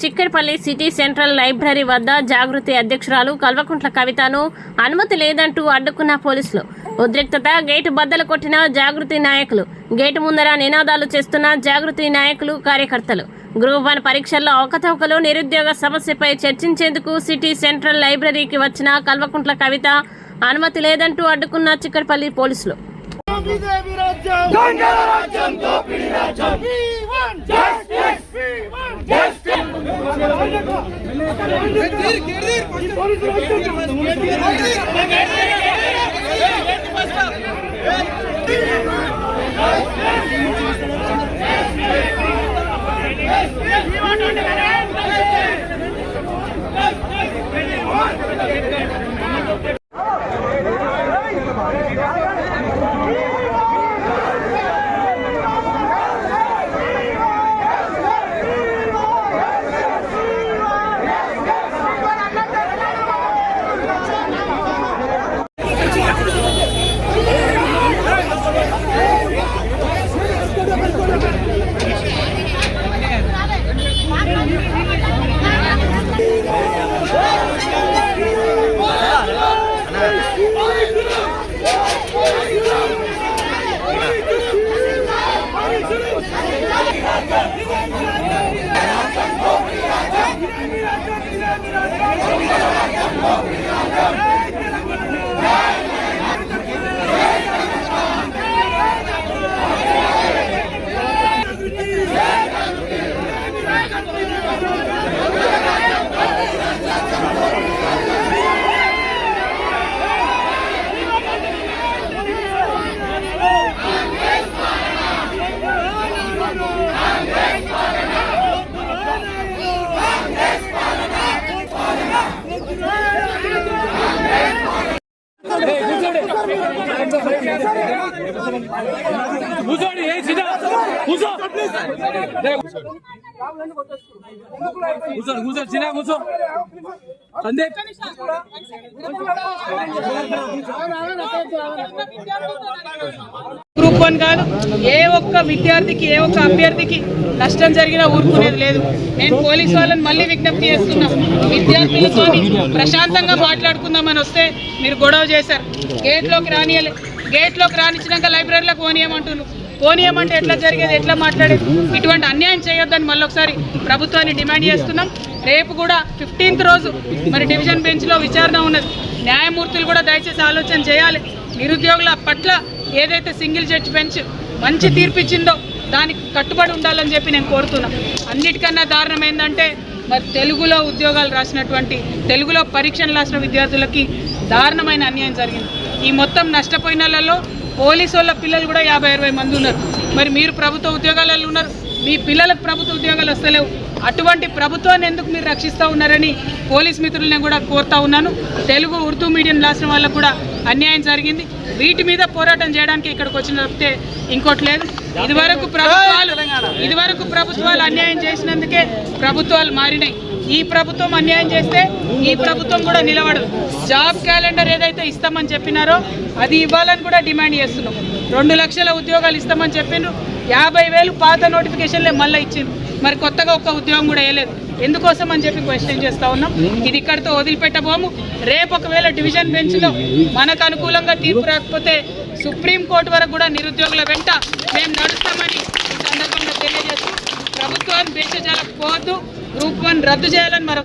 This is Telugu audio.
చిక్కడపల్లి సిటీ సెంట్రల్ లైబ్రరీ వద్ద జాగృతి అధ్యక్షురాలు కల్వకుంట్ల కవితను అనుమతి లేదంటూ అడ్డుకున్న పోలీసులు. ఉద్రిక్తత గేటు బద్దలు కొట్టిన జాగృతి నాయకులు గేటు ముందర నినాదాలు చేస్తున్న జాగృతి నాయకులు కార్యకర్తలు. గ్రూప్ వన్ పరీక్షల్లో అవకతవకలు నిరుద్యోగ సమస్యపై చర్చించేందుకు సిటీ సెంట్రల్ లైబ్రరీకి వచ్చిన కల్వకుంట్ల కవిత అనుమతి లేదంటూ అడ్డుకున్న చిక్కడపల్లి పోలీసులు. Thank you. కూర్చోండి ఏ సీదా కూర్చో. కూర్చోండి కూర్చో చిన్న కూర్చో. సందీప్ గ్రూప్ వన్ కాదు ఏ ఒక్క విద్యార్థికి ఏ ఒక్క అభ్యర్థికి నష్టం జరిగినా ఊరుకునేది లేదు. నేను పోలీస్ వాళ్ళని మళ్ళీ విజ్ఞప్తి చేస్తున్నా. విద్యార్థులతో ప్రశాంతంగా మాట్లాడుకుందామని వస్తే మీరు గొడవ చేశారు. గేట్లోకి రానియలే. గేట్లోకి రానిచ్చినాక లైబ్రరీలో పోనీయమంటున్నారు పోనీయమంటే ఎట్లా జరిగేది ఎట్లా మాట్లాడేది? ఇటువంటి అన్యాయం చేయొద్దని మళ్ళీ ఒకసారి ప్రభుత్వాన్ని డిమాండ్ చేస్తున్నాం. రేపు కూడా ఫిఫ్టీన్త్ రోజు మరి డివిజన్ బెంచ్లో విచారణ ఉన్నది. న్యాయమూర్తులు కూడా దయచేసి ఆలోచన చేయాలి. నిరుద్యోగుల పట్ల ఏదైతే సింగిల్ జడ్జి బెంచ్ మంచి తీర్పు ఇచ్చిందో దానికి కట్టుబడి ఉండాలని చెప్పి నేను కోరుతున్నా. అన్నిటికన్నా దారుణం ఏంటంటే మరి తెలుగులో ఉద్యోగాలు రాసినటువంటి తెలుగులో పరీక్షలు రాసిన విద్యార్థులకి దారుణమైన అన్యాయం జరిగింది. ఈ మొత్తం నష్టపోయినలలో పోలీసు వాళ్ళ పిల్లలు కూడా యాభై అరవై మంది ఉన్నారు. మరి మీరు ప్రభుత్వ ఉద్యోగాలలో ఉన్నారు. మీ పిల్లలకు ప్రభుత్వ ఉద్యోగాలు వస్తలేవు. అటువంటి ప్రభుత్వాన్ని ఎందుకు మీరు రక్షిస్తూ ఉన్నారని పోలీస్ మిత్రులను కూడా కోరుతా ఉన్నాను. తెలుగు ఉర్దూ మీడియం రాసిన వాళ్ళకు కూడా అన్యాయం జరిగింది. వీటి మీద పోరాటం చేయడానికి ఇక్కడికి వచ్చిన తప్పితే ఇంకోటి లేదు. ఇదివరకు ప్రభుత్వాలు ఇదివరకు ప్రభుత్వాలు అన్యాయం చేసినందుకే ప్రభుత్వాలు మారినాయి. ఈ ప్రభుత్వం అన్యాయం చేస్తే ఈ ప్రభుత్వం కూడా నిలబడదు. జాబ్ క్యాలెండర్ ఏదైతే ఇస్తామని చెప్పినారో అది ఇవ్వాలని కూడా డిమాండ్ చేస్తున్నాం. రెండు లక్షల ఉద్యోగాలు ఇస్తామని చెప్పిండ్రు. యాభై వేలు పాత నోటిఫికేషన్లే మళ్ళీ ఇచ్చిండ్రు. మరి కొత్తగా ఒక్క ఉద్యోగం కూడా వేయలేదు. ఎందుకోసం అని చెప్పి క్వశ్చన్ చేస్తూ ఉన్నాం. ఇది ఇక్కడితో వదిలిపెట్టబోము. రేపు ఒకవేళ డివిజన్ బెంచ్లో మనకు అనుకూలంగా తీర్పు రాకపోతే సుప్రీంకోర్టు వరకు కూడా నిరుద్యోగుల వెంట మేము నడుస్తామని ఈ సందర్భంగా తెలియజేస్తూ ప్రభుత్వాన్ని బెంచ్ పోవద్దు. గ్రూప్ వన్ రద్దు చేయాలని మరొక